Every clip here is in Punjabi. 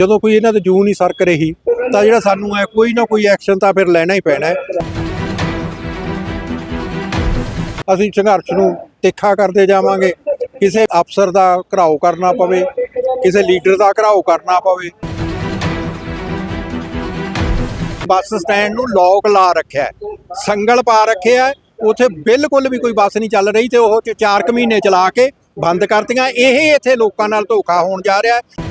ਜਦੋਂ ਕੋਈ ਇਹਨਾਂ ਤੇ ਜੂ ਨਹੀਂ ਸਰਕ ਰਹੀ ਤਾਂ ਜਿਹੜਾ ਸਾਨੂੰ ਹੈ ਕੋਈ ਨਾ ਕੋਈ ਐਕਸ਼ਨ ਤਾਂ ਫਿਰ ਲੈਣਾ ਹੀ ਪੈਣਾ ਹੈ। ਅਸੀਂ ਸੰਘਰਸ਼ ਨੂੰ ਤਿੱਖਾ ਕਰਦੇ ਜਾਵਾਂਗੇ। ਕਿਸੇ ਅਫਸਰ ਦਾ ਘਰਾਓ ਕਰਨਾ ਪਵੇ ਕਿਸੇ ਲੀਡਰ ਦਾ ਘਰਾਓ ਕਰਨਾ ਪਵੇ। ਬੱਸ ਸਟੈਂਡ ਨੂੰ ਲੋਕ ਲਾ ਰੱਖਿਆ ਸੰਗਲ ਪਾ ਰੱਖਿਆ ਹੈ, ਉੱਥੇ ਬਿਲਕੁਲ ਵੀ ਕੋਈ ਬੱਸ ਨਹੀਂ ਚੱਲ ਰਹੀ ਤੇ ਉਹ 'ਚ ਚਾਰ ਕੁ ਮਹੀਨੇ ਚਲਾ ਕੇ ਬੰਦ ਕਰਤੀਆਂ। ਇਹ ਇੱਥੇ ਲੋਕਾਂ ਨਾਲ ਧੋਖਾ ਹੋਣ ਜਾ ਰਿਹਾ ਹੈ।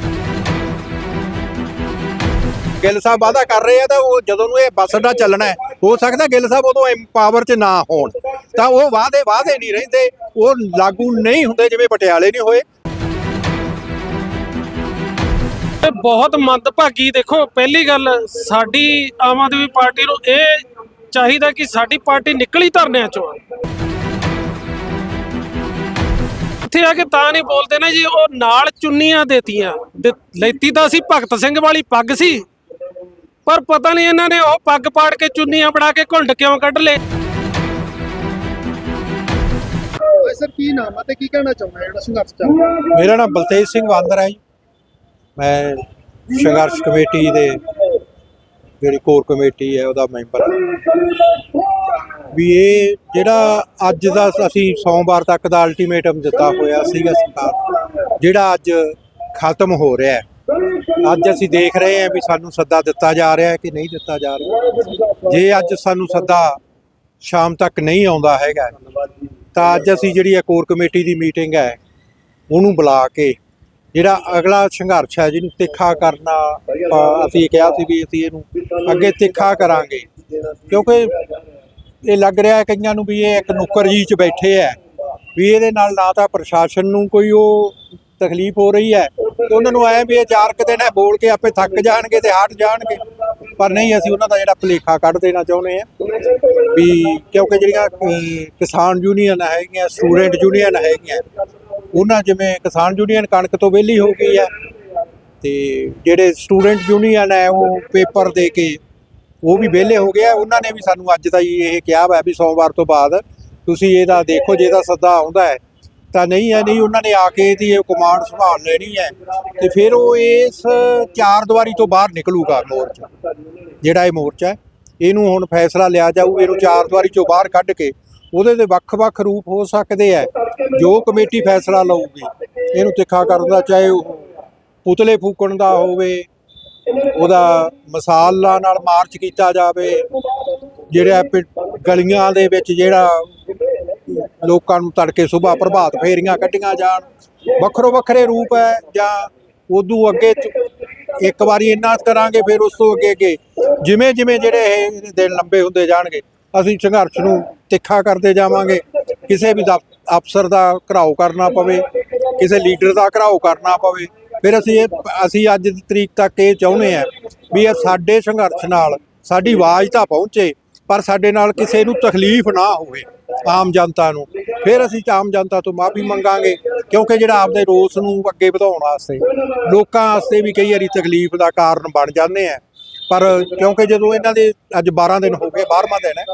ਗਿੱਲ ਸਾਹਿਬ ਵਾਅਦਾ ਕਰ ਰਹੇ ਆ ਤਾਂ ਉਹ ਜਦੋਂ ਨੂੰ ਇਹ ਬੱਸ ਅੱਡਾ ਚੱਲਣਾ ਹੈ, ਹੋ ਸਕਦਾ ਗਿੱਲ ਸਾਹਿਬ ਉਦੋਂ ਪਾਵਰ 'ਚ ਨਾ ਹੋਣ। ਤਾਂ ਉਹ ਵਾਅਦੇ ਵਾਅਦੇ ਨਹੀਂ ਰਹਿੰਦੇ, ਉਹ ਲਾਗੂ ਨਹੀਂ ਹੁੰਦੇ ਜਿਵੇਂ ਪਟਿਆਲੇ ਨਹੀਂ ਹੋਏ। ਇਹ ਬਹੁਤ ਮੰਦਭਾਗੀ ਦੇਖੋ, ਪਹਿਲੀ ਗੱਲ ਸਾਡੀ ਆਮ ਆਦਮੀ ਪਾਰਟੀ ਨੂੰ ਇਹ ਚਾਹੀਦਾ ਕਿ ਸਾਡੀ ਪਾਰਟੀ ਨਿਕਲੀ ਧਰਨਿਆਂ ਚੋਂ। ਇੱਥੇ ਆ ਕੇ ਤਾਂ ਨਹੀਂ ਬੋਲਦੇ ਨਾ ਜੀ, ਉਹ ਨਾਲ ਚੁੰਨੀਆਂ ਦੇਤੀਆਂ। ਲੈਤੀ ਤਾਂ ਸੀ ਭਗਤ ਸਿੰਘ ਵਾਲੀ ਪੱਗ ਸੀ। ਪਰ ਪਤਾ ਨਹੀਂ ਇਹਨਾਂ ਨੇ ਉਹ ਪੱਗ ਪਾੜ ਕੇ ਚੁੰਨੀਆਂ ਬਣਾ ਕੇ ਘੁੰਡ ਕਿਉਂ ਕੱਢ ਲਏ? ਭਾਈ ਸਰ ਕੀ ਨਾਮ ਹੈ ਤੇ ਕੀ ਕਹਿਣਾ ਚਾਹੁੰਦਾ ਜਿਹੜਾ ਸੰਘਰਸ਼ ਚੱਲ ਰਿਹਾ? ਮੇਰਾ ਨਾਮ ਬਲਤੇਜ ਸਿੰਘ ਵਾਂਦਰ ਹੈ ਜੀ। ਮੈਂ ਸੰਘਰਸ਼ ਕਮੇਟੀ ਦੇ ਜਿਹੜੀ ਕੋਰ ਕਮੇਟੀ ਹੈ ਉਹਦਾ ਮੈਂਬਰ ਹਾਂ। ਵੀ ਇਹ ਜਿਹੜਾ ਅੱਜ ਦਾ ਅਸੀਂ ਸੋਮਵਾਰ ਤੱਕ ਦਾ ਅਲਟੀਮੇਟਮ ਦਿੱਤਾ ਹੋਇਆ ਸੀਗਾ ਸਰਕਾਰ ਨੂੰ, ਜਿਹੜਾ ਅੱਜ ਖਤਮ ਹੋ ਰਿਹਾ ਹੈ। ਅੱਜ ਅਸੀਂ ਦੇਖ ਰਹੇ ਹਾਂ ਵੀ ਸਾਨੂੰ ਸੱਦਾ ਦਿੱਤਾ ਜਾ ਰਿਹਾ ਹੈ ਕਿ ਨਹੀਂ ਦਿੱਤਾ ਜਾ ਰਿਹਾ। ਜੇ ਅੱਜ ਸਾਨੂੰ ਸੱਦਾ ਸ਼ਾਮ ਤੱਕ ਨਹੀਂ ਆਉਂਦਾ ਹੈਗਾ, ਤਾਂ ਅੱਜ ਅਸੀਂ ਜਿਹੜੀ ਹੈ ਕੋਰ ਕਮੇਟੀ ਦੀ ਮੀਟਿੰਗ ਹੈ, ਉਹਨੂੰ ਬੁਲਾ ਕੇ ਜਿਹੜਾ ਅਗਲਾ ਸੰਘਰਸ਼ ਹੈ, ਜਿਹਨੂੰ ਤਿੱਖਾ ਕਰਨਾ ਅਸੀਂ ਕਿਹਾ ਸੀ ਵੀ ਅਸੀਂ ਇਹਨੂੰ ਅੱਗੇ ਤਿੱਖਾ ਕਰਾਂਗੇ। ਕਿਉਂਕਿ ਇਹ ਲੱਗ ਰਿਹਾ ਹੈ ਕਈਆਂ ਨੂੰ ਵੀ ਇਹ ਇੱਕ ਨੁੱਕਰ ਜੀ ਚ ਬੈਠੇ ਹੈ, ਵੀ ਇਹਦੇ ਨਾਲ ਨਾ ਤਾਂ ਪ੍ਰਸ਼ਾਸਨ ਨੂੰ ਕੋਈ ਉਹ ਤਕਲੀਫ ਹੋ ਰਹੀ ਹੈ ਉਹਨਾਂ ਨੂੰ ਐ ਵੀ ਇਹ ਚਾਰ ਕੁ ਦਿਨ ਹੈ, ਬੋਲ ਕੇ ਆਪੇ ਥੱਕ ਜਾਣਗੇ ਤੇ ਹਟ ਜਾਣਗੇ। ਪਰ ਨਹੀਂ, ਅਸੀਂ ਉਹਨਾਂ ਦਾ ਜਿਹੜਾ ਭੁਲੇਖਾ ਕੱਢ ਦੇਣਾ ਚਾਹੁੰਦੇ ਆ ਵੀ ਕਿਉਂਕਿ ਜਿਹੜੀਆਂ ਕਿਸਾਨ ਯੂਨੀਅਨ ਹੈਗੀਆਂ, ਸਟੂਡੈਂਟ ਯੂਨੀਅਨ ਹੈਗੀਆਂ, ਉਹਨਾਂ ਜਿਵੇਂ ਕਿਸਾਨ ਯੂਨੀਅਨ ਕਣਕ ਤੋਂ ਵਿਹਲੀ ਹੋ ਗਈ ਹੈ ਤੇ ਜਿਹੜੇ ਸਟੂਡੈਂਟ ਯੂਨੀਅਨ ਹੈ, ਉਹ ਪੇਪਰ ਦੇ ਕੇ ਉਹ ਵੀ ਵਿਹਲੇ ਹੋ ਗਿਆ ਉਹਨਾਂ ਨੇ ਵੀ ਸਾਨੂੰ ਅੱਜ ਦਾ ਹੀ ਇਹ ਕਿਹਾ ਵਾ ਵੀ ਸੋਮਵਾਰ ਤੋਂ ਬਾਅਦ ਤੁਸੀਂ ਇਹਦਾ ਦੇਖੋ ਜੇ ਇਹਦਾ ਸੱਦਾ ਆਉਂਦਾ ਹੈ ਤਾਂ ਨਹੀਂ ਹੈ, ਨਹੀਂ, ਉਹਨਾਂ ਨੇ ਆ ਕੇ ਇਹਦੀ ਇਹ ਕਮਾਂਡ ਸੰਭਾਲ ਲੈਣੀ ਹੈ ਤੇ ਫਿਰ ਉਹ ਇਸ ਚਾਰ ਦੀਵਾਰੀ ਤੋਂ ਬਾਹਰ ਨਿਕਲੂਗਾ ਮੋਰਚਾ, ਜਿਹੜਾ ਇਹ ਮੋਰਚਾ ਇਹਨੂੰ ਹੁਣ ਫੈਸਲਾ ਲਿਆ ਜਾਊ, ਇਹਨੂੰ ਚਾਰ ਦੀਵਾਰੀ ਚੋਂ ਬਾਹਰ ਕੱਢ ਕੇ ਉਹਦੇ ਦੇ ਵੱਖ-ਵੱਖ ਰੂਪ ਹੋ ਸਕਦੇ ਆ ਜੋ ਕਮੇਟੀ ਫੈਸਲਾ ਲਊਗੀ। ਇਹਨੂੰ ਤਿੱਖਾ ਕਰਨ ਦਾ ਚਾਹੇ ਉਹ ਪੁਤਲੇ ਫੂਕਣ ਦਾ ਹੋਵੇ, ਉਹਦਾ ਮਸਾਲਾ ਨਾਲ ਮਾਰਚ ਕੀਤਾ ਜਾਵੇ, ਜਿਹੜਾ ਪਿੰ- ਗਲੀਆਂ ਦੇ ਵਿੱਚ ਜਿਹੜਾ ਲੋਕਾਂ ਨੂੰ ਤੜਕੇ ਸਵੇਰ ਪ੍ਰਭਾਤ ਫੇਰੀਆਂ ਕੱਢੀਆਂ ਜਾਣ। ਵੱਖਰੋ ਵੱਖਰੇ ਰੂਪ ਹੈ ਜਾਂ ਉਦੋਂ ਅੱਗੇ ਇੱਕ ਵਾਰੀ ਇੰਨਾ ਕਰਾਂਗੇ, ਫਿਰ ਉਸ ਤੋਂ ਅੱਗੇ ਅੱਗੇ। ਜਿਵੇਂ ਜਿਵੇਂ ਜਿਹੜੇ ਇਹ ਦਿਨ ਲੰਬੇ ਹੁੰਦੇ ਜਾਣਗੇ, ਅਸੀਂ ਸੰਘਰਸ਼ ਨੂੰ ਤਿੱਖਾ ਕਰਦੇ ਜਾਵਾਂਗੇ। ਕਿਸੇ ਵੀ ਦਫ਼- ਅਫਸਰ ਦਾ ਘਰਾਓ ਕਰਨਾ ਪਵੇ, ਕਿਸੇ ਲੀਡਰ ਦਾ ਘਰਾਓ ਕਰਨਾ ਪਵੇ। ਫਿਰ ਅਸੀਂ ਇਹ, ਅਸੀਂ ਅੱਜ ਦੀ ਤਰੀਕ ਤੱਕ ਇਹ ਚਾਹੁੰਦੇ ਆ ਵੀ ਇਹ ਸਾਡੇ ਸੰਘਰਸ਼ ਨਾਲ ਸਾਡੀ ਆਵਾਜ਼ ਤਾਂ ਪਹੁੰਚੇ ਪਰ ਸਾਡੇ ਨਾਲ ਕਿਸੇ ਨੂੰ ਤਕਲੀਫ ਨਾ ਹੋਵੇ ਆਮ ਜਨਤਾ ਨੂੰ। ਫਿਰ ਅਸੀਂ ਆਮ ਜਨਤਾ ਤੋਂ ਮਾਫੀ ਮੰਗਾਂਗੇ, ਕਿਉਂਕਿ ਜਿਹੜਾ ਆਪਦੇ ਰੋਸ ਨੂੰ ਅੱਗੇ ਵਧਾਉਣ ਵਾਸਤੇ ਲੋਕਾਂ ਵਾਸਤੇ ਵੀ ਕਈ ਵਾਰੀ ਤਕਲੀਫ ਦਾ ਕਾਰਨ ਬਣ ਜਾਂਦੇ ਆ। ਪਰ ਕਿਉਂਕਿ ਜਦੋਂ ਇਹਨਾਂ ਦੇ ਅੱਜ 12 ਦਿਨ ਹੋ ਗਏ 12ਵਾਂ ਦਿਨ ਹੈ,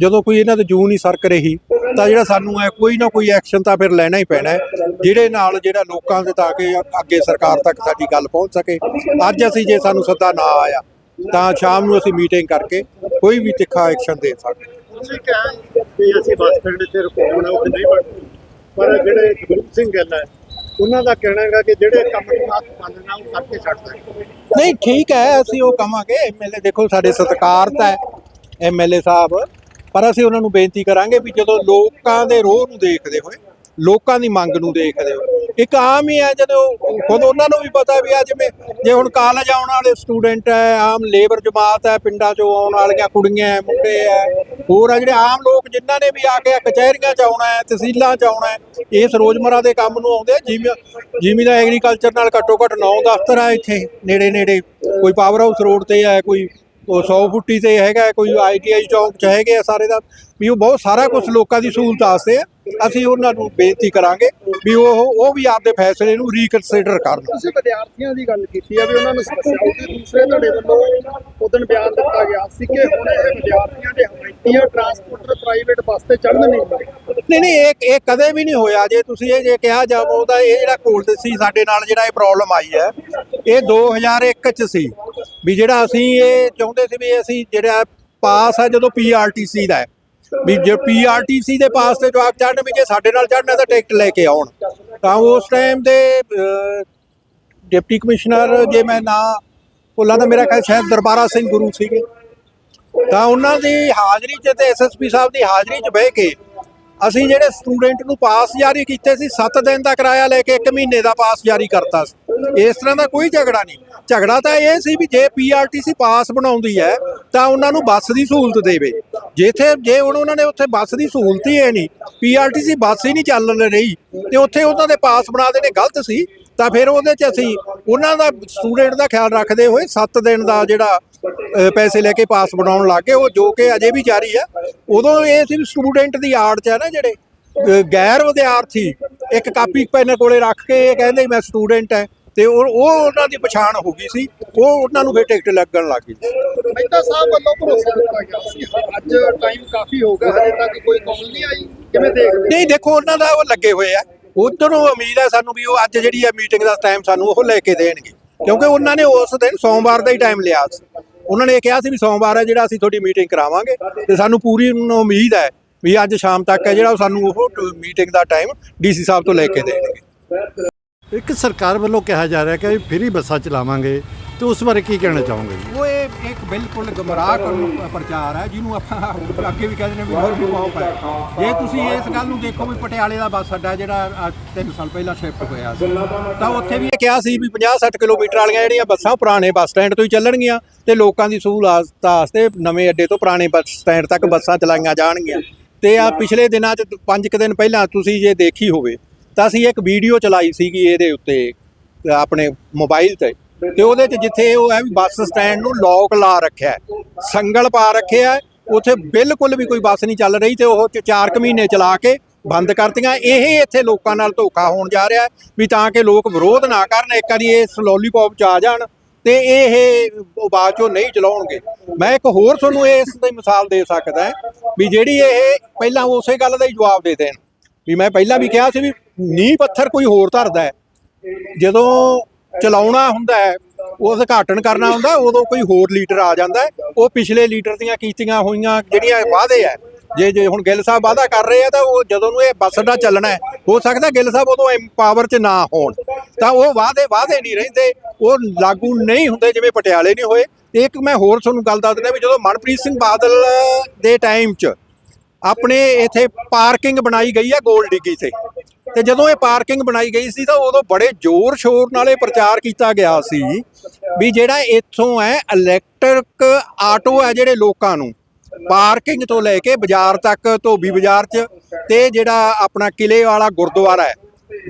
ਜਦੋਂ ਕੋਈ ਇਹਨਾਂ ਤੇ ਜੂ ਨਹੀਂ ਸਰਕ ਰਹੀ, ਤਾਂ ਜਿਹੜਾ ਸਾਨੂੰ ਹੈ ਕੋਈ ਨਾ ਕੋਈ ਐਕਸ਼ਨ ਤਾਂ ਫਿਰ ਲੈਣਾ ਹੀ ਪੈਣਾ ਹੈ, ਜਿਹੜੇ ਨਾਲ ਜਿਹੜਾ ਲੋਕਾਂ ਦੇ ਤਾਂ ਕਿ ਅੱਗੇ ਸਰਕਾਰ ਤੱਕ ਸਾਡੀ ਗੱਲ ਪਹੁੰਚ ਸਕੇ। ਅੱਜ ਅਸੀਂ ਜੇ ਸਾਨੂੰ ਸੱਦਾ ਨਾ ਆਇਆ, ਤਾਂ ਸ਼ਾਮ ਨੂੰ ਅਸੀਂ ਮੀਟਿੰਗ ਕਰਕੇ ਕੋਈ ਵੀ ਤਿੱਖਾ ਐਕਸ਼ਨ ਦੇ ਸਕਦੇ। ਤੁਸੀਂ ਕਿਹਾ ਕਿ ਅਸੀਂ ਬੱਸ ਸਟੈਂਡ ਤੇ ਰੁਕਣਾ ਉਹ ਨਹੀਂ ਬਣਦੀ ਪਰ ਜਿਹੜੇ ਗੁਰਮੀਤ ਸਿੰਘ ਗੱਲ ਹੈ ਉਹਨਾਂ ਦਾ ਕਹਿਣਾ ਹੈਗਾ ਕਿ ਜਿਹੜੇ ਕੰਮ ਨੂੰ ਹੱਥ ਮੰਨਣਾ ਉਹ ਕਰਕੇ ਛੱਡ ਦੇਣ। ਨਹੀਂ ਠੀਕ ਹੈ ਅਸੀਂ ਉਹ ਕਵਾਂਗੇ। ਐਮਐਲਏ ਦੇਖੋ ਸਾਡੇ ਸਤਿਕਾਰਤ ਹੈ ਐਮਐਲਏ ਸਾਹਿਬ। ਪਰ ਅਸੀਂ ਉਹਨਾਂ ਨੂੰ ਬੇਨਤੀ ਕਰਾਂਗੇ ਵੀ ਜਦੋਂ ਲੋਕਾਂ ਦੇ ਰੋਹ ਨੂੰ ਦੇਖਦੇ ਹੋਏ ਲੋਕਾਂ ਦੀ ਮੰਗ ਨੂੰ ਦੇਖਦੇ ਹੋ ਇੱਕ ਆਮ ਹੀ ਹੈ ਜਦੋਂ ਖੁਦ ਉਹਨਾਂ ਨੂੰ ਵੀ ਪਤਾ ਵੀ ਆ ਜਿਵੇਂ ਜੇ ਹੁਣ ਕਾਲਜ ਆਉਣ ਵਾਲੇ ਸਟੂਡੈਂਟ ਹੈ, ਆਮ ਲੇਬਰ ਜਮਾਤ ਹੈ, ਪਿੰਡਾਂ ਚੋਂ ਆਉਣ ਵਾਲੀਆਂ ਕੁੜੀਆਂ ਹੈ, ਮੁੰਡੇ ਹੈ, ਹੋਰ ਆ ਜਿਹੜੇ ਆਮ ਲੋਕ ਜਿਨ੍ਹਾਂ ਨੇ ਵੀ ਆ ਕੇ ਕਚਹਿਰੀਆਂ ਚ ਆਉਣਾ ਹੈ, ਤਹਿਸੀਲਾਂ ਚ ਆਉਣਾ ਹੈ, ਇਸ ਰੋਜ਼ਮਰਾ ਦੇ ਕੰਮ ਨੂੰ ਆਉਂਦੇ ਜਿਵੇਂ ਜਿਵੇਂ ਦਾ ਐਗਰੀਕਲਚਰ ਨਾਲ ਘੱਟੋ ਘੱਟ 9 ਦਫ਼ਤਰ ਆ ਇੱਥੇ ਨੇੜੇ ਨੇੜੇ ਕੋਈ ਪਾਵਰ ਹਾਊਸ ਰੋਡ ਤੇ ਹੈ, ਕੋਈ ਉਹ 100 ਫੁੱਟੀ ਤੇ ਹੈਗਾ ਕੋਈ ਆਈਟੀਆਈ ਚੌਂਕ ਚ ਹੈਗੇ ਆ ਸਾਰੇ ਦਾ ਵੀ ਉਹ ਬਹੁਤ ਸਾਰਾ ਕੁਝ ਲੋਕਾਂ ਦੀ ਸਹੂਲਤ ਵਾਸਤੇ ਹੈ ਅਸੀਂ ਉਹਨਾਂ ਨੂੰ ਬੇਨਤੀ ਕਰਾਂਗੇ ਵੀ ਉਹ ਉਹ ਵੀ ਆਪਦੇ ਫੈਸਲੇ ਨੂੰ ਰੀਕਨਸੀਡਰ ਕਰਨ। ਤੁਸੀਂ ਵਿਦਿਆਰਥੀਆਂ ਦੀ ਗੱਲ ਕੀਤੀ ਹੈ ਵੀ ਉਹਨਾਂ ਨੂੰ ਸਮੱਸਿਆ ਆਉਂਦੀ ਦੂਸਰੇ ਧੜੇ ਵੱਲੋਂ ਉਦੋਂ ਬਿਆਨ ਦਿੱਤਾ ਗਿਆ ਸੀ ਕਿ ਹੁਣ ਇਹ ਵਿਦਿਆਰਥੀਆਂ ਦੇ ਹਮਾਇਤੀਆਂ ਟਰਾਂਸਪੋਰਟਰ ਪ੍ਰਾਈਵੇਟ ਬੱਸ ਤੇ ਚੜ੍ਹਨ ਨਹੀਂ ਨਹੀਂ ਨਹੀਂ ਇਹ ਇਹ ਕਦੇ ਵੀ ਨਹੀਂ ਹੋਇਆ। ਜੇ ਤੁਸੀਂ ਇਹ ਜੇ ਕਿਹਾ ਜਾਵੋ ਤਾਂ ਇਹ ਜਿਹੜਾ ਕੋਲਡ ਸੀ ਸਾਡੇ ਨਾਲ ਜਿਹੜਾ ਇਹ ਪ੍ਰੋਬਲਮ ਆਈ ਹੈ ਇਹ 2001 ਚ ਸੀ। ਵੀ ਜਿਹੜਾ ਅਸੀਂ ਇਹ ਚਾਹੁੰਦੇ ਸੀ ਵੀ ਅਸੀਂ ਜਿਹੜਾ ਪਾਸ ਆ ਜਦੋਂ ਪੀਆਰਟੀਸੀ ਦਾ ਹੈ, ਵੀ ਜੇ ਪੀਆਰਟੀਸੀ ਦੇ ਪਾਸ ਤੇ ਜਵਾਬ ਚੜਨ ਵੀ ਜੇ ਸਾਡੇ ਨਾਲ ਚੜਨਾ ਤਾਂ ਟਿਕਟ ਲੈ ਕੇ ਆਉਣ। ਤਾਂ ਉਸ ਟਾਈਮ ਦੇ ਡਿਪਟੀ ਕਮਿਸ਼ਨਰ ਜੇ ਮੈਂ ਨਾ ਭੁੱਲਾਂ ਤਾਂ ਮੇਰਾ ਖਿਆਲ ਸ਼ਾਇਦ ਦਰਬਾਰਾ ਸਿੰਘ ਗੁਰੂ ਸੀਗੇ। ਤਾਂ ਉਹਨਾਂ ਦੀ ਹਾਜ਼ਰੀ 'ਚ ਤੇ ਐਸਐਸਪੀ ਸਾਹਿਬ ਦੀ ਹਾਜ਼ਰੀ 'ਚ ਬਹਿ ਕੇ ਅਸੀਂ ਜਿਹੜੇ ਸਟੂਡੈਂਟ ਨੂੰ ਪਾਸ ਜਾਰੀ ਕੀਤੇ ਸੀ 7 ਦਿਨ ਦਾ ਕਿਰਾਇਆ ਲੈ ਕੇ 1 ਮਹੀਨੇ ਦਾ ਪਾਸ ਜਾਰੀ ਕਰਤਾ ਸੀ। ਇਸ ਤਰ੍ਹਾਂ ਦਾ ਕੋਈ ਝਗੜਾ ਨਹੀਂ। ਝਗੜਾ ਤਾਂ ਇਹ ਸੀ ਵੀ ਜੇ ਪੀਆਰਟੀਸੀ ਪਾਸ ਬਣਾਉਂਦੀ ਹੈ, ਤਾਂ ਉਹਨਾਂ ਨੂੰ ਬੱਸ ਦੀ ਸਹੂਲਤ ਦੇਵੇ। ਜਿੱਥੇ, ਜੇ ਹੁਣ ਉਹਨਾਂ ਨੇ ਉੱਥੇ ਬੱਸ ਦੀ ਸਹੂਲਤ ਹੀ ਹੈ ਨਹੀਂ ਪੀਆਰਟੀਸੀ ਬੱਸ ਹੀ ਨਹੀਂ ਚੱਲ ਰਹੀ, ਤੇ ਉੱਥੇ ਉਹਨਾਂ ਦੇ ਪਾਸ ਬਣਾ ਦੇਣੇ ਗਲਤ ਸੀ, ਤਾਂ ਫਿਰ ਉਹਦੇ 'ਚ ਅਸੀਂ ਉਹਨਾਂ ਦਾ ਸਟੂਡੈਂਟ ਦਾ ਖਿਆਲ ਰੱਖਦੇ ਹੋਏ 7 ਦਿਨ ਦਾ ਜਿਹੜਾ ਪੈਸੇ ਲੈ ਕੇ ਪਾਸ ਬਣਾਉਣ ਲੱਗੇ ਉਹ ਜੋ ਕਿ ਅਜੇ ਵੀ ਜਾਰੀ ਆ ਉਦੋਂ ਇਹ ਸੀ ਸਟੂਡੈਂਟ ਦੀ ਆੜ 'ਚ ਹੈ ਨਾ ਜਿਹੜੇ ਗੈਰ ਵਿਦਿਆਰਥੀ, ਇੱਕ ਕਾਪੀ ਪੈਨ ਕੋਲੇ ਰੱਖ ਕੇ ਇਹ ਕਹਿੰਦੇ ਮੈਂ ਸਟੂਡੈਂਟ ਹੈ। ਤੇ ਉਹ ਉਹ ਉਹਨਾਂ ਦੀ ਪਛਾਣ ਹੋ ਗਈ ਸੀ ਉਹ ਉਹਨਾਂ ਨੂੰ ਫਿਰ ਟਿਕਟ ਲੱਗਣ ਲੱਗ ਗਈ। ਮਹਿਤਾ ਸਾਹਿਬ ਵੱਲੋਂ ਭਰੋਸਾ ਦਿੱਤਾ ਗਿਆ ਸੀ ਅੱਜ ਟਾਈਮ ਕਾਫੀ ਹੋ ਗਿਆ ਹਜੇ ਤੱਕ ਕੋਈ ਕਾਲ ਨਹੀਂ ਆਈ ਕਿਵੇਂ ਦੇਖਦੇ ਨਹੀਂ ਦੇਖੋ ਉਹਨਾਂ ਦਾ ਉਹ ਲੱਗੇ ਹੋਏ ਆ। ਉਧਰੋਂ ਉਮੀਦ ਹੈ ਸਾਨੂੰ ਵੀ ਉਹ ਅੱਜ ਜਿਹੜੀ ਹੈ ਮੀਟਿੰਗ ਦਾ ਟਾਈਮ ਸਾਨੂੰ ਉਹ ਲੈ ਕੇ ਦੇਣਗੇ। ਕਿਉਂਕਿ ਉਹਨਾਂ ਨੇ ਉਸ ਦਿਨ ਸੋਮਵਾਰ ਦਾ ਹੀ ਟਾਈਮ ਲਿਆ ਸੀ। ਉਹਨਾਂ ਨੇ ਇਹ ਕਿਹਾ ਸੀ ਵੀ ਸੋਮਵਾਰ ਹੈ ਜਿਹੜਾ ਅਸੀਂ ਤੁਹਾਡੀ ਮੀਟਿੰਗ ਕਰਾਵਾਂਗੇ ਤੇ ਸਾਨੂੰ ਪੂਰੀ ਉਮੀਦ ਹੈ ਵੀ ਅੱਜ ਸ਼ਾਮ ਤੱਕ ਹੈ ਜਿਹੜਾ ਉਹ ਸਾਨੂੰ ਉਹ ਮੀਟਿੰਗ ਦਾ ਟਾਈਮ ਡੀਸੀ ਸਾਹਿਬ ਤੋਂ ਲੈ ਕੇ ਦੇਣਗੇ। ਇੱਕ ਸਰਕਾਰ ਵੱਲੋਂ ਕਿਹਾ ਜਾ ਰਿਹਾ ਕਿ ਫ੍ਰੀ ਬੱਸਾਂ ਚਲਾਵਾਂਗੇ, ਤੇ ਉਸ ਬਾਰੇ ਕੀ ਕਹਿਣਾ ਚਾਹੋਗੇ ਉਹ ਇਹ ਇੱਕ ਬਿਲਕੁਲ ਗਮਰਾਹ ਕਰਨ ਪ੍ਰਚਾਰ ਹੈ, ਜਿਹਨੂੰ ਆਪਾਂ ਅੱਗੇ ਵੀ ਕਹਿੰਦੇ ਨੇ ਵੀ ਹੋਰ ਵੀ ਪਾਉ ਹੈ। ਜੇ ਤੁਸੀਂ ਇਸ ਗੱਲ ਨੂੰ ਦੇਖੋ ਵੀ ਪਟਿਆਲੇ ਦਾ ਬੱਸ ਅੱਡਾ ਜਿਹੜਾ 3 ਸਾਲ ਪਹਿਲਾਂ ਸ਼ਿਫਟ ਹੋਇਆ ਸੀ, ਤਾਂ ਉੱਥੇ ਵੀ ਇਹ ਕਿਹਾ ਸੀ ਵੀ 50-60 ਕਿਲੋਮੀਟਰ ਵਾਲੀਆਂ ਜਿਹੜੀਆਂ ਬੱਸਾਂ ਪੁਰਾਣੇ ਬੱਸ ਸਟੈਂਡ ਤੋਂ ਹੀ ਚੱਲਣਗੀਆਂ, ਤੇ ਲੋਕਾਂ ਦੀ ਸਹੂਲਤ ਵਾਸਤੇ ਨਵੇਂ ਅੱਡੇ ਤੋਂ ਪੁਰਾਣੇ ਬੱਸ ਸਟੈਂਡ ਤੱਕ ਬੱਸਾਂ ਚਲਾਈਆਂ ਜਾਣਗੀਆਂ। ਤੇ ਆ ਪਿਛਲੇ ਦਿਨਾਂ 'ਚ 5 ਕੁ ਦਿਨ ਪਹਿਲਾਂ ਤੁਸੀਂ ਜੇ ਦੇਖੀ ਹੋਵੇ ਤਾਂ ਅਸੀਂ ਇੱਕ ਵੀਡੀਓ ਚਲਾਈ ਸੀਗੀ ਇਹਦੇ ਉੱਤੇ ਆਪਣੇ ਮੋਬਾਈਲ ਤੇ। ਤੇ ਉਹਦੇ 'ਚ ਜਿੱਥੇ ਉਹ ਹੈ ਵੀ ਬੱਸ ਸਟੈਂਡ ਨੂੰ ਲੋਕ ਲਾ ਰੱਖਿਆ ਸੰਗਲ ਪਾ ਰੱਖਿਆ ਹੈ, ਉੱਥੇ ਬਿਲਕੁਲ ਵੀ ਕੋਈ ਬੱਸ ਨਹੀਂ ਚੱਲ ਰਹੀ ਤੇ ਉਹ 'ਚ 4 ਮਹੀਨੇ ਚਲਾ ਕੇ ਬੰਦ ਕਰਤੀਆਂ। ਇਹ ਇੱਥੇ ਲੋਕਾਂ ਨਾਲ ਧੋਖਾ ਹੋਣ ਜਾ ਰਿਹਾ ਵੀ ਤਾਂ ਕਿ ਲੋਕ ਵਿਰੋਧ ਨਾ ਕਰਨ ਇੱਕ ਵਾਰੀ ਇਸ ਲੋਲੀਪੌਪ 'ਚ ਆ ਜਾਣ ਤੇ ਇਹ ਉਹ ਬਾਅਦ ਚੋਂ ਨਹੀਂ ਚਲਾਉਣਗੇ। ਮੈਂ ਇੱਕ ਹੋਰ ਤੁਹਾਨੂੰ ਇਸ ਦੀ ਮਿਸਾਲ ਦੇ ਸਕਦਾ ਵੀ ਜਿਹੜੀ ਇਹ ਪਹਿਲਾਂ ਉਸੇ ਗੱਲ ਦਾ ਹੀ ਜਵਾਬ ਦੇ ਦੇਣ। ਵੀ ਮੈਂ ਪਹਿਲਾਂ ਵੀ ਕਿਹਾ ਸੀ ਵੀ ਨੀਂਹ ਪੱਥਰ ਕੋਈ ਹੋਰ ਧਰਦਾ ਹੈ। ਜਦੋਂ ਚਲਾਉਣਾ ਹੁੰਦਾ ਹੈ, ਉਹ ਉਦਘਾਟਨ ਕਰਨਾ ਹੁੰਦਾ, ਉਦੋਂ ਕੋਈ ਹੋਰ ਲੀਡਰ ਆ ਜਾਂਦਾ ਉਹ ਪਿਛਲੇ ਲੀਡਰ ਦੀਆਂ ਕੀਤੀਆਂ ਹੋਈਆਂ ਜਿਹੜੀਆਂ ਵਾਅਦੇ ਹੈ, ਜੇ ਜੇ ਹੁਣ ਗਿੱਲ ਸਾਹਿਬ ਵਾਅਦਾ ਕਰ ਰਹੇ ਆ ਤਾਂ ਉਹ ਜਦੋਂ ਨੂੰ ਇਹ ਬੱਸ ਅੱਡਾ ਚੱਲਣਾ ਹੋ ਸਕਦਾ ਗਿੱਲ ਸਾਹਿਬ ਉਦੋਂ ਪਾਵਰ 'ਚ ਨਾ ਹੋਣ। ਤਾਂ ਉਹ ਵਾਅਦੇ ਵਾਅਦੇ ਨਹੀਂ ਰਹਿੰਦੇ, ਉਹ ਲਾਗੂ ਨਹੀਂ ਹੁੰਦੇ ਜਿਵੇਂ ਪਟਿਆਲੇ ਨਹੀਂ ਹੋਏ। ਤੇ ਇੱਕ ਮੈਂ ਹੋਰ ਤੁਹਾਨੂੰ ਗੱਲ ਦੱਸ ਦਿੰਦਾ ਵੀ ਜਦੋਂ ਮਨਪ੍ਰੀਤ ਸਿੰਘ ਬਾਦਲ ਦੇ ਟਾਈਮ 'ਚ ਆਪਣੇ ਇੱਥੇ ਪਾਰਕਿੰਗ ਬਣਾਈ ਗਈ ਹੈ ਗੋਲ ਡਿੱਗੀ ਤੇ ਤੇ ਜਦੋਂ ਇਹ ਪਾਰਕਿੰਗ ਬਣਾਈ ਗਈ ਸੀ ਤਾਂ ਉਦੋਂ ਬੜੇ ਜ਼ੋਰ ਸ਼ੋਰ ਨਾਲ ਇਹ ਪ੍ਰਚਾਰ ਕੀਤਾ ਗਿਆ ਸੀ ਵੀ ਜਿਹੜਾ ਇੱਥੋਂ ਹੈ ਇਲੈਕਟ੍ਰਿਕ ਆਟੋ ਹੈ ਜਿਹੜੇ ਲੋਕਾਂ ਨੂੰ, ਪਾਰਕਿੰਗ ਤੋਂ ਲੈ ਕੇ ਬਾਜ਼ਾਰ ਤੱਕ, ਧੋਬੀ ਬਾਜ਼ਾਰ 'ਚ ਤੇ ਜਿਹੜਾ ਆਪਣਾ ਕਿਲੇ ਵਾਲਾ ਗੁਰਦੁਆਰਾ ਹੈ,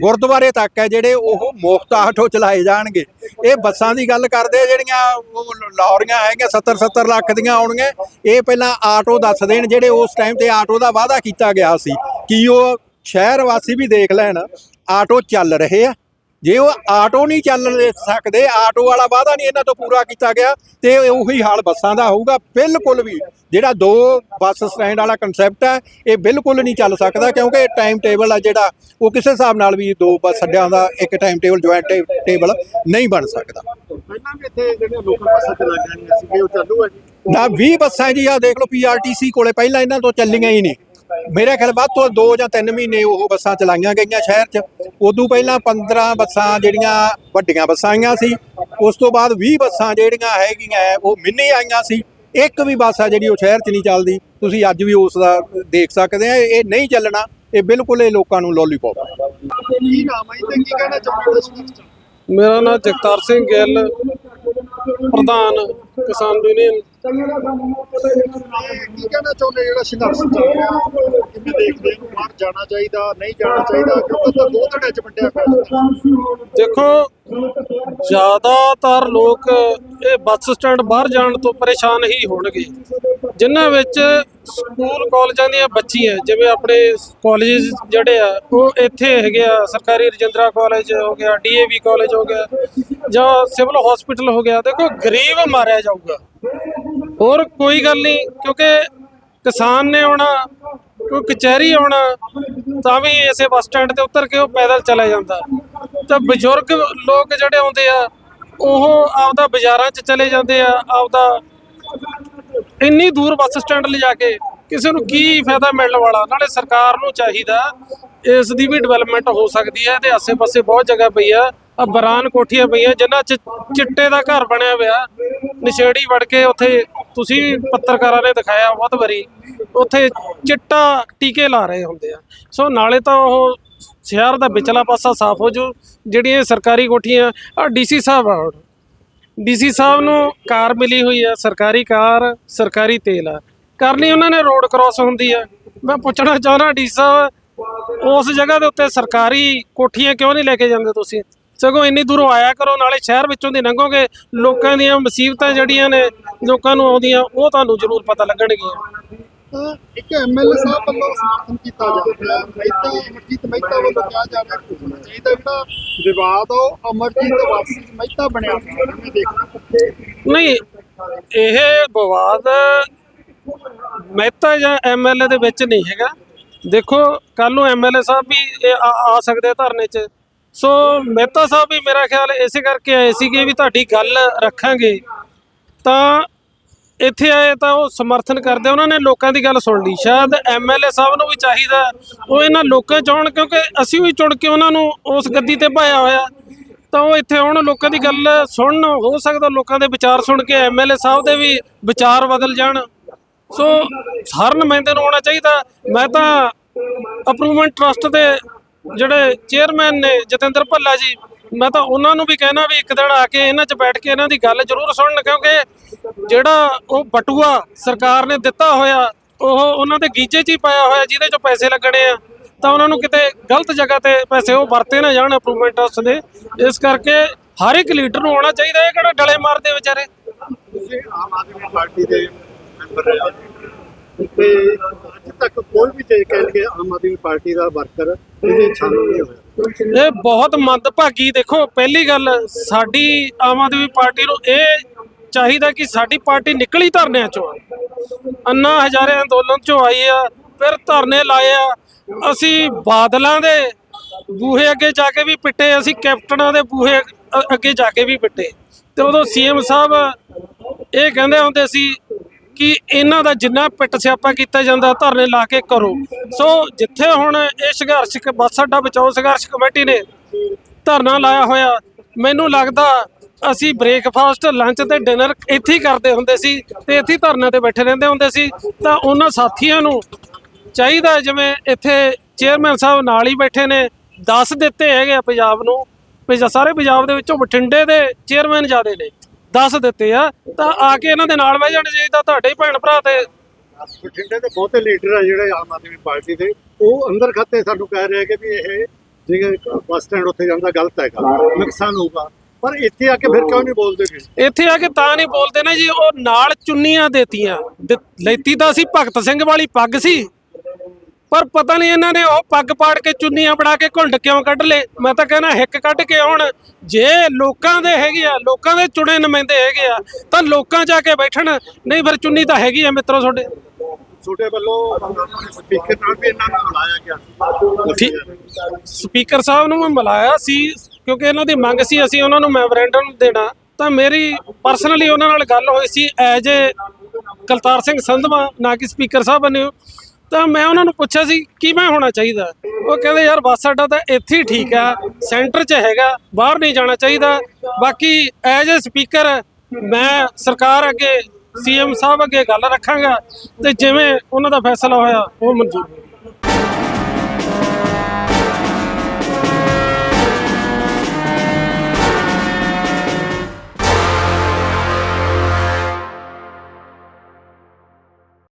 ਗੁਰਦੁਆਰੇ ਤੱਕ ਹੈ ਜਿਹੜੇ ਉਹ ਮੁਫਤ ਆਟੋ ਚਲਾਏ ਜਾਣਗੇ। ਇਹ ਬੱਸਾਂ ਦੀ ਗੱਲ ਕਰਦੇ ਜਿਹੜੀਆਂ ਉਹ ਲੌਰੀਆਂ ਹੈਗੀਆਂ 70 70 ਲੱਖ ਦੀਆਂ ਆਉਣਗੀਆਂ, ਇਹ ਪਹਿਲਾਂ ਆਟੋ ਦੱਸ ਦੇਣ, ਜਿਹੜੇ ਉਸ ਟਾਈਮ ਤੇ ਆਟੋ ਦਾ ਵਾਅਦਾ ਕੀਤਾ ਗਿਆ ਸੀ ਕਿ ਉਹ ਸ਼ਹਿਰ ਵਾਸੀ ਵੀ ਦੇਖ ਲੈਣ ਆਟੋ ਚੱਲ ਰਹੇ ਆ। ਜੇ ਉਹ ਆਟੋ ਨਹੀਂ ਚੱਲ ਸਕਦੇ ਆਟੋ ਵਾਲਾ ਵਾਅਦਾ ਨਹੀਂ ਇਹਨਾਂ ਤੋਂ ਪੂਰਾ ਕੀਤਾ ਗਿਆ ਤੇ ਉਹੀ ਹਾਲ ਬੱਸਾਂ ਦਾ ਹੋਊਗਾ। ਬਿਲਕੁਲ ਵੀ ਜਿਹੜਾ ਦੋ ਬੱਸ ਸਟੈਂਡ ਵਾਲਾ ਕਨਸੈਪਟ ਹੈ ਇਹ ਬਿਲਕੁਲ ਨਹੀਂ ਚੱਲ ਸਕਦਾ ਕਿਉਂਕਿ ਟਾਈਮ ਟੇਬਲ ਆ ਜਿਹੜਾ ਉਹ ਕਿਸੇ ਹਿਸਾਬ ਨਾਲ ਵੀ ਦੋ ਬੱਸ ਅੱਡਿਆਂ ਦਾ ਇੱਕ ਟਾਈਮ ਟੇਬਲ ਜੁਆਇੰਟ ਟੇਬਲ ਨਹੀਂ ਬਣ ਸਕਦਾ। ਪਹਿਲਾਂ ਵੀ ਇੱਥੇ ਜਿਹੜੀਆਂ ਲੋਕਲ ਬੱਸਾਂ ਚਲਾਈਆਂ ਗਈਆਂ ਸੀ ਉਹ ਚਾਲੂ ਹੈ ਜੀ? ਨਾ 20 ਬੱਸਾਂ ਜੀ ਆ ਦੇਖ ਲਓ ਪੀਆਰਟੀਸੀ ਕੋਲੇ ਪਹਿਲਾਂ ਇਹਨਾਂ ਤੋਂ ਚੱਲੀਆਂ ਹੀ ਨਹੀਂ। ਮੇਰੇ ਖਿਆਲ ਵੱਧ ਤੋਂ 2 ਜਾਂ 3 ਮਹੀਨੇ ਉਹ ਬੱਸਾਂ ਚਲਾਈਆਂ ਗਈਆਂ ਸ਼ਹਿਰ 'ਚ। ਉਦੋਂ ਪਹਿਲਾਂ 15 ਬੱਸਾਂ ਜਿਹੜੀਆਂ ਵੱਡੀਆਂ ਬੱਸਾਂ ਆਈਆਂ ਸੀ ਉਸ ਤੋਂ ਬਾਅਦ 20 ਬੱਸਾਂ ਜਿਹੜੀਆਂ ਹੈਗੀਆਂ ਉਹ ਮਿੰਨੀ ਆਈਆਂ ਸੀ। ਇੱਕ ਵੀ ਬੱਸ ਆ ਜਿਹੜੀ ਉਹ ਸ਼ਹਿਰ 'ਚ ਨਹੀਂ ਚੱਲਦੀ। ਤੁਸੀਂ ਅੱਜ ਵੀ ਉਸ ਦਾ ਦੇਖ ਸਕਦੇ ਆ ਇਹ ਨਹੀਂ ਚੱਲਣਾ ਇਹ ਬਿਲਕੁਲ ਇਹ ਲੋਕਾਂ ਨੂੰ ਲੋਲੀਪੌਪ ਹੈ ਮੇਰਾ ਨਾਮ ਜਗਤਾਰ ਸਿੰਘ ਗਿੱਲ। ਪ੍ਰਧਾਨ ਕਿਸਾਨ ਯੂਨੀਅਨ। ਕੀ ਕਹਿਣਾ ਚਾਹੁੰਦੇ ਜਿਹੜਾ ਸੰਘਰਸ਼ ਚੱਲ ਰਿਹਾ? ਕਿਵੇਂ ਦੇਖਦੇ ਹੋ ਬਾਹਰ ਜਾਣਾ ਚਾਹੀਦਾ ਨਹੀਂ ਜਾਣਾ ਚਾਹੀਦਾ ਕਿਉਂਕਿ ਤਾਂ ਦੋ ਧੜਿਆਂ 'ਚ ਵੰਡਿਆ ਪਿਆ ਦੇਖੋ ਜ਼ਿਆਦਾਤਰ ਲੋਕ ਇਹ ਬੱਸ ਸਟੈਂਡ ਬਾਹਰ ਜਾਣ ਤੋਂ ਪਰੇਸ਼ਾਨ ਹੀ ਹੋਣਗੇ ਜਿਨ੍ਹਾਂ ਵਿੱਚ ਸਕੂਲ ਕਾਲਜਾਂ ਦੀਆਂ ਬੱਚੀਆਂ ਜਿਵੇਂ ਆਪਣੇ ਕਾਲਜ ਜਿਹੜੇ ਆ, ਉਹ ਇੱਥੇ ਹੈਗੇ ਆ, ਸਰਕਾਰੀ ਰਜਿੰਦਰਾ ਕਾਲਜ ਹੋ ਗਿਆ ਡੀਏਵੀ ਕਾਲਜ ਹੋ ਗਿਆ, ਜਾਂ ਸਿਵਲ ਹਸਪੀਟਲ ਹੋ ਗਿਆ, ਦੇਖੋ ਗਰੀਬ ਮਾਰਿਆ ਜਾਊਗਾ। ਹੋਰ ਕੋਈ ਗੱਲ ਨਹੀਂ, ਕਿਉਂਕਿ ਕਿਸਾਨ ਨੇ ਆਉਣਾ, ਕੋਈ ਕਚਹਿਰੀ ਆਉਣਾ, ਤਾਂ ਵੀ ਇਸੇ ਬੱਸ ਸਟੈਂਡ ਤੇ ਉਤਰ ਕੇ ਉਹ ਪੈਦਲ ਚਲਾ ਜਾਂਦਾ। ਤਾਂ ਬਜ਼ੁਰਗ ਲੋਕ ਜਿਹੜੇ ਆਉਂਦੇ ਆ, ਉਹ ਆਪਦਾ ਬਾਜ਼ਾਰਾਂ 'ਚ ਚਲੇ ਜਾਂਦੇ ਆ, ਆਪਦਾ ਇੰਨੀ ਦੂਰ ਬੱਸ ਸਟੈਂਡ ਲਿਜਾ ਕੇ ਕਿਸੇ ਨੂੰ ਕੀ ਫਾਇਦਾ ਮਿਲਣ ਵਾਲਾ? ਨਾਲੇ ਸਰਕਾਰ ਨੂੰ ਚਾਹੀਦਾ ਇਸ ਦੀ ਵੀ ਡਿਵੈਲਪਮੈਂਟ ਹੋ ਸਕਦੀ ਹੈ ਇਹਦੇ ਆਸੇ-ਪਾਸੇ ਬਹੁਤ ਜਗ੍ਹਾ ਪਈ ਆ। ਆ ਬਰਾਨ ਕੋਠੀਆਂ ਪਈਆਂ, ਜਿਨ੍ਹਾਂ 'ਚ ਚਿੱਟੇ ਦਾ ਘਰ ਬਣਿਆ ਹੋਇਆ। ਨਸ਼ੇੜੀ ਵੜ ਕੇ ਉੱਥੇ ਤੁਸੀਂ ਪੱਤਰਕਾਰਾਂ ਨੇ ਦਿਖਾਇਆ ਬਹੁਤ ਵਾਰੀ, ਉੱਥੇ ਚਿੱਟਾ ਟੀਕੇ ਲਾ ਰਹੇ ਹੁੰਦੇ ਆ। ਸੋ ਨਾਲੇ ਤਾਂ ਉਹ ਸ਼ਹਿਰ ਦਾ ਵਿਚਲਾ ਪਾਸਾ ਸਾਫ਼ ਹੋ ਜੂ, ਜਿਹੜੀਆਂ ਸਰਕਾਰੀ ਕੋਠੀਆਂ ਆ ਡੀਸੀ ਸਾਹਿਬ ਆ ਡੀਸੀ ਸਾਹਿਬ ਨੂੰ ਕਾਰ ਮਿਲੀ ਹੋਈ ਆ, ਸਰਕਾਰੀ ਕਾਰ, ਸਰਕਾਰੀ ਤੇਲ ਆ। ਕਰਨੀ ਉਹਨਾਂ ਨੇ ਰੋਡ ਕ੍ਰਾਸ ਹੁੰਦੀ ਆ। ਮੈਂ ਪੁੱਛਣਾ ਚਾਹੁੰਦਾ ਡੀ ਸਾਹਿਬ, ਉਸ ਜਗ੍ਹਾ ਦੇ ਉੱਤੇ ਸਰਕਾਰੀ ਕੋਠੀਆਂ ਕਿਉਂ ਨਹੀਂ ਲੈ ਕੇ ਜਾਂਦੇ ਤੁਸੀਂ? ਸਗੋਂ ਇੰਨੀ ਦੂਰੋਂ ਆਇਆ ਕਰੋ, ਨਾਲੇ ਸ਼ਹਿਰ ਵਿੱਚੋਂ ਦੀ ਲੰਘੋਗੇ, ਲੋਕਾਂ ਦੀਆਂ ਮੁਸੀਬਤਾਂ ਜਿਹੜੀਆਂ ਨੇ, ਲੋਕਾਂ ਨੂੰ ਆਉਂਦੀਆਂ, ਉਹ ਤੁਹਾਨੂੰ ਜ਼ਰੂਰ ਪਤਾ ਲੱਗਣਗੀਆਂ। ਤਾਂ ਇੱਕ ਐਮਐਲਏ ਸਾਹਿਬ ਵੱਲੋਂ ਸਮਰਥਨ ਕੀਤਾ ਜਾ ਰਿਹਾ ਮਹਿਤਾ ਅਮਰਜੀਤ ਮਹਿਤਾ ਵੱਲੋਂ ਕਿਹਾ ਜਾ ਰਿਹਾ ਕਿ ਹੋਣਾ ਚਾਹੀਦਾ ਜਿਹੜਾ ਵਿਵਾਦ ਉਹ ਅਮਰਜੀਤ ਵਾਸੀ ਮਹਿਤਾ ਬਣਿਆ ਮੈਂ ਦੇਖਦਾ ਨਹੀਂ, ਇਹ ਵਿਵਾਦ ਮਹਿਤਾ ਜਾਂ ਐਮਐਲਏ ਦੇ ਵਿੱਚ ਨਹੀਂ ਹੈਗਾ। ਦੇਖੋ ਕੱਲ ਨੂੰ ਐਮਐਲਏ ਸਾਹਿਬ ਵੀ ਆ ਸਕਦੇ ਧਰਨੇ 'ਚ। ਸੋ ਮਹਿਤਾ ਸਾਹਿਬ ਵੀ ਮੇਰਾ ਖਿਆਲ ਇਸੇ ਕਰਕੇ ਆਏ ਸੀਗੇ ਵੀ ਤੁਹਾਡੀ ਗੱਲ ਰੱਖਾਂਗੇ। ਤਾਂ ਇੱਥੇ ਆਏ ਤਾਂ ਉਹ ਸਮਰਥਨ ਕਰਦੇ, ਉਹਨਾਂ ਨੇ ਲੋਕਾਂ ਦੀ ਗੱਲ ਸੁਣ ਲਈ। ਸ਼ਾਇਦ ਐਮਐਲਏ ਸਾਹਿਬ ਨੂੰ ਵੀ ਚਾਹੀਦਾ ਉਹ ਇਹਨਾਂ ਲੋਕਾਂ ਚ ਆਉਣ, ਕਿਉਂਕਿ ਅਸੀਂ ਵੀ ਚੁਣ ਕੇ ਉਹਨਾਂ ਨੂੰ ਉਸ ਗੱਦੀ ਤੇ ਪਾਇਆ ਹੋਇਆ। ਤਾਂ ਉਹ ਇੱਥੇ ਆਉਣ, ਲੋਕਾਂ ਦੀ ਗੱਲ ਸੁਣਨ, ਹੋ ਸਕਦਾ ਲੋਕਾਂ ਦੇ ਵਿਚਾਰ ਸੁਣ ਕੇ ਐਮਐਲਏ ਸਾਹਿਬ ਦੇ ਵੀ ਵਿਚਾਰ ਬਦਲ ਜਾਣ। ਸੋ ਹਰ ਨੁਮਾਇੰਦੇ ਨੂੰ ਆਉਣਾ ਚਾਹੀਦਾ। ਮੈਂ ਤਾਂ ਅਪਰੂਵਮੈਂਟ ਟਰਸਟ ਦੇ ਜਿਹੜੇ ਚੇਅਰਮੈਨ ਨੇ, ਜਤਿੰਦਰ ਭੱਲਾ ਜੀ ਮੈਂ ਤਾਂ ਉਹਨਾਂ ਨੂੰ ਵੀ ਕਹਿਣਾ ਵੀ ਇੱਕ ਦਿਨ ਆ ਕੇ ਇਹਨਾਂ 'ਚ ਬੈਠ ਕੇ ਇਹਨਾਂ ਦੀ ਗੱਲ ਜ਼ਰੂਰ ਸੁਣਨ, ਕਿਉਂਕਿ ਜਿਹੜਾ ਉਹ ਬਟੂਆ ਸਰਕਾਰ ਨੇ ਦਿੱਤਾ ਹੋਇਆ, ਉਹ ਉਹਨਾਂ ਦੇ ਗੀਜੇ 'ਚ ਹੀ ਪਾਇਆ ਹੋਇਆ, ਜਿਹਦੇ 'ਚੋਂ ਪੈਸੇ ਲੱਗਣੇ ਆ। ਤਾਂ ਉਹਨਾਂ ਨੂੰ ਕਿਤੇ ਗਲਤ ਜਗ੍ਹਾ ਤੇ ਪੈਸੇ ਉਹ ਵਰਤੇ ਨਾ ਜਾਣ ਅਪਰੂਵਮੈਂਟ ਟਰਸਟ ਦੇ। ਇਸ ਕਰਕੇ ਹਰ ਇੱਕ ਲੀਡਰ ਨੂੰ ਆਉਣਾ ਚਾਹੀਦਾ, ਇਹ ਕਿਹੜਾ ਡਲੇ ਮਾਰਦੇ ਵਿਚਾਰੇ? ਆਮ ਆਦਮੀ ਪਾਰਟੀ ਦੇ ਮੈਂਬਰ ਰਹੇ ਤੇ ਤੱਕ ਕੋਈ ਵੀ ਤੇ ਕਹਿ ਲਈਏ, ਆਮ ਆਦਮੀ ਪਾਰਟੀ ਦਾ ਵਰਕਰ ਇਹਦੇ ਸ਼ਾਮਲ ਨਹੀਂ ਹੋਇਆ। ਇਹ ਬਹੁਤ ਮੰਦਭਾਗੀ, ਦੇਖੋ, ਪਹਿਲੀ ਗੱਲ, ਸਾਡੀ ਆਮ ਆਦਮੀ ਪਾਰਟੀ ਨੂੰ ਇਹ ਚਾਹੀਦਾ ਕਿ ਸਾਡੀ ਪਾਰਟੀ ਨਿਕਲੀ ਧਰਨਿਆਂ ਚੋਂ। ਅੰਨਾ ਹਜ਼ਾਰੇ ਅੰਦੋਲਨ ਚੋਂ ਆਈ ਆ, ਫਿਰ ਧਰਨੇ ਲਾਏ ਆ। ਅਸੀਂ ਬਾਦਲਾਂ ਦੇ ਬੂਹੇ ਅੱਗੇ ਜਾ ਕੇ ਵੀ ਪਿੱਟੇ, ਅਸੀਂ ਕੈਪਟਨਾਂ ਦੇ ਬੂਹੇ ਅੱਗੇ ਜਾ ਕੇ ਵੀ ਪਿੱਟੇ। ਤੇ ਉਦੋਂ ਸੀਐਮ ਸਾਹਿਬ ਇਹ ਕਹਿੰਦੇ ਹੁੰਦੇ ਸੀ ਕਿ ਇਹਨਾਂ ਦਾ ਜਿੰਨਾ ਪਿੱਟ ਸਿਆਪਾ ਕੀਤਾ ਜਾਂਦਾ, ਧਰਨੇ ਲਾ ਕੇ ਕਰੋ। ਸੋ ਜਿੱਥੇ ਹੁਣ ਇਹ ਸੰਘਰਸ਼ ਕ- ਬੱਸ ਅੱਡਾ ਬਚਾਓ ਸੰਘਰਸ਼ ਕਮੇਟੀ ਨੇ ਧਰਨਾ ਲਾਇਆ ਹੋਇਆ, ਮੈਨੂੰ ਲੱਗਦਾ ਅਸੀਂ ਬ੍ਰੇਕਫਾਸਟ, ਲੰਚ ਤੇ ਡਿਨਰ ਇੱਥੇ ਹੀ ਕਰਦੇ ਹੁੰਦੇ ਸੀ ਤੇ ਇੱਥੇ ਹੀ ਧਰਨੇ ਤੇ ਬੈਠੇ ਰਹਿੰਦੇ ਹੁੰਦੇ ਸੀ। ਤਾਂ ਉਹਨਾਂ ਸਾਥੀਆਂ ਨੂੰ ਚਾਹੀਦਾ ਜਿਵੇਂ ਇੱਥੇ ਚੇਅਰਮੈਨ ਸਾਹਿਬ ਨਾਲ ਹੀ ਬੈਠੇ ਨੇ, ਦੱਸ ਦਿੱਤੇ ਹੈਗੇ ਆ ਪੰਜਾਬ ਨੂੰ, ਵੀ ਸਾਰੇ ਪੰਜਾਬ ਦੇ ਵਿੱਚੋਂ ਬਠਿੰਡੇ ਦੇ ਚੇਅਰਮੈਨ ਜ਼ਿਆਦੇ ਨੇ। ਦੱਸ ਦਿੱਤੇ ਆ ਤਾਂ ਆ ਕੇ ਇਹਨਾਂ ਦੇ ਨਾਲ ਬਹਿ ਜਾਣੇ ਚਾਹੀਦਾ ਤੁਹਾਡੇ ਹੀ ਭੈਣ ਭਰਾ ਤੇ। ਬਠਿੰਡੇ ਦੇ ਬਹੁਤੇ ਲੀਡਰ ਆ ਜਿਹੜੇ ਆਮ ਆਦਮੀ ਪਾਰਟੀ ਦੇ। ਉਹ ਅੰਦਰ ਖਾਤੇ ਸਾਨੂੰ ਕਹਿ ਰਹੇ ਕਿ ਵੀ ਇਹ ਜਿਹੜਾ ਬੱਸ ਸਟੈਂਡ ਉੱਥੇ ਜਾਂਦਾ ਗਲਤ ਹੈਗਾ ਨੁਕਸਾਨ ਹੋਊਗਾ। ਪਰ ਇੱਥੇ ਆ ਕੇ ਫਿਰ ਕਿਉਂ ਨਹੀਂ ਬੋਲਦੇ ਫਿਰ ਇੱਥੇ ਆ ਕੇ ਤਾਂ ਨਹੀਂ ਬੋਲਦੇ ਨੇ ਜੀ ਉਹ ਨਾਲ ਚੁੰਨੀਆਂ ਦੇਤੀਆਂ। ਲੈਤੀ ਤਾਂ ਸੀ ਭਗਤ ਸਿੰਘ ਵਾਲੀ ਪੱਗ ਸੀ। ਪਰ ਪਤਾ ਨਹੀਂ ਇਹਨਾਂ ਨੇ ਉਹ ਪੱਗ ਪਾੜ ਕੇ ਚੁੰਨੀਆਂ ਬਣਾ ਕੇ ਘੁੰਡ ਕਿਉਂ ਕੱਢ ਲੇ ਮੈਂ ਤਾਂ ਕਹਿੰਦਾ ਹਿੱਕ ਕੱਢ ਕੇ ਆਉਣ। ਜੇ ਲੋਕਾਂ ਦੇ ਹੈਗੇ ਆ ਲੋਕਾਂ ਦੇ ਚੁਣੇ ਨੁਮਾਇੰਦੇ ਹੈਗੇ ਆ ਤਾਂ ਲੋਕਾਂ ਜਾ ਕੇ ਬੈਠਣ। ਨਹੀਂ ਫਿਰ ਚੁੰਨੀ ਤਾਂ ਹੈਗੀ ਆ ਮਿੱਤਰੋ ਤੁਹਾਡੇ। ਛੋਟੇ ਵੱਲੋਂ ਸਪੀਕਰ ਨਾਲ ਵੀ ਇਹਨਾਂ ਨੂੰ ਬੁਲਾਇਆ ਗਿਆ। ਠੀਕ। ਸਪੀਕਰ ਸਾਹਿਬ ਨੂੰ ਮੈਂ ਮਿਲਾਇਆ ਸੀ ਕਿਉਂਕਿ ਇਹਨਾਂ ਦੀ ਮੰਗ ਸੀ ਅਸੀਂ ਉਹਨਾਂ ਨੂੰ ਮੈਮੋਰੈਂਡਮ ਦੇਣਾ। ਤਾਂ ਮੇਰੀ ਪਰਸਨਲੀ ਉਹਨਾਂ ਨਾਲ ਗੱਲ ਹੋਈ ਸੀ ਐਜ ਏ ਕਲਤਾਰ ਸਿੰਘ ਸੰਧਵਾ ਨਾ ਕਿ ਸਪੀਕਰ ਸਾਹਿਬ ਬਣੇ ਤਾਂ ਮੈਂ ਉਹਨਾਂ ਨੂੰ ਪੁੱਛਿਆ ਸੀ ਕਿਵੇਂ ਹੋਣਾ ਚਾਹੀਦਾ? ਉਹ ਕਹਿੰਦੇ, ਯਾਰ, ਬੱਸ ਅੱਡਾ ਤਾਂ ਇੱਥੇ ਹੀ ਠੀਕ ਆ, ਸੈਂਟਰ 'ਚ ਹੈਗਾ, ਬਾਹਰ ਨਹੀਂ ਜਾਣਾ ਚਾਹੀਦਾ। ਬਾਕੀ ਐਜ ਏ ਸਪੀਕਰ ਮੈਂ ਸਰਕਾਰ ਅੱਗੇ ਸੀਐਮ ਸਾਹਿਬ ਅੱਗੇ ਗੱਲ ਰੱਖਾਂਗਾ ਤੇ ਜਿਵੇਂ ਉਹਨਾਂ ਦਾ ਫੈਸਲਾ ਹੋਇਆ, ਉਹ ਮਨਜ਼ੂਰ